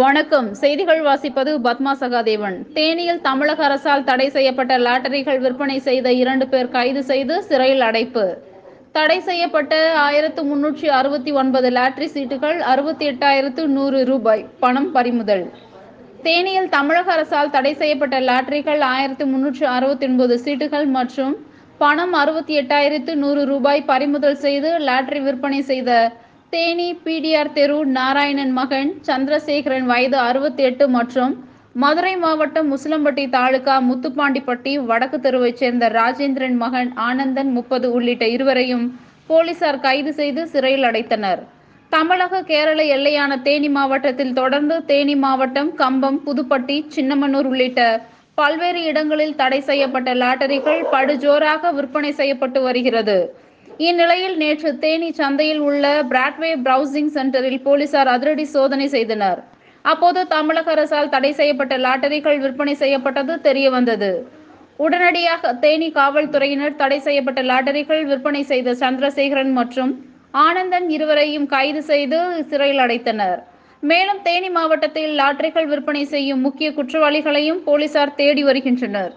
வணக்கம். செய்திகள் வாசிப்பது பத்மா சகாதேவன். தேனியில் தமிழக அரசால் தடை செய்யப்பட்ட லாட்டரிகள் விற்பனை செய்த இரண்டு பேர் கைது செய்து சிறையில் அடைப்பு. தடை செய்யப்பட்ட ஆயிரத்து முன்னூற்றி அறுபத்தி ஒன்பது லாட்டரி சீட்டுகள் அறுபத்தி எட்டாயிரத்து நூறு ரூபாய் பணம் பறிமுதல். தேனியில் தமிழக அரசால் தடை செய்யப்பட்ட லாட்டரிகள் ஆயிரத்து முன்னூற்று அறுபத்தி ஒன்பது சீட்டுகள் மற்றும் பணம் அறுபத்தி எட்டாயிரத்து நூறு ரூபாய் பறிமுதல் செய்து லாட்டரி விற்பனை செய்த தேனி பிடிஆர் தெரு நாராயணன் மகன் சந்திரசேகரன் வயது அறுபத்தி எட்டு மற்றும் மதுரை மாவட்டம் முசிலம்பட்டி தாலுகா முத்துப்பாண்டிப்பட்டி வடக்கு தெருவைச் சேர்ந்த ராஜேந்திரன் மகன் ஆனந்தன் முப்பது உள்ளிட்ட இருவரையும் போலீசார் கைது செய்து சிறையில் அடைத்தனர். தமிழக கேரள எல்லையான தேனி மாவட்டத்தில் தொடர்ந்து தேனி மாவட்டம் கம்பம் புதுப்பட்டி சின்னமனூர் உள்ளிட்ட பல்வேறு இடங்களில் தடை செய்யப்பட்ட லாட்டரிகள் படுஜோராக விற்பனை செய்யப்பட்டு வருகிறது. இந்நிலையில் நேற்று தேனி சந்தையில் உள்ள பிராட்வே பிரவுசிங் சென்டரில் போலீசார் அதிரடி சோதனை செய்தனர். அப்போது தமிழக அரசால் தடை செய்யப்பட்ட லாட்டரிகள் விற்பனை செய்யப்பட்டது தெரிய வந்தது உடனடியாக தேனி காவல்துறையினர் தடை செய்யப்பட்ட லாட்டரிகள் விற்பனை செய்த சந்திரசேகரன் மற்றும் ஆனந்தன் இருவரையும் கைது செய்து சிறையில் அடைத்தனர். மேலும் தேனி மாவட்டத்தில் லாட்டரிகள் விற்பனை செய்யும் முக்கிய குற்றவாளிகளையும் போலீசார் தேடி வருகின்றனர்.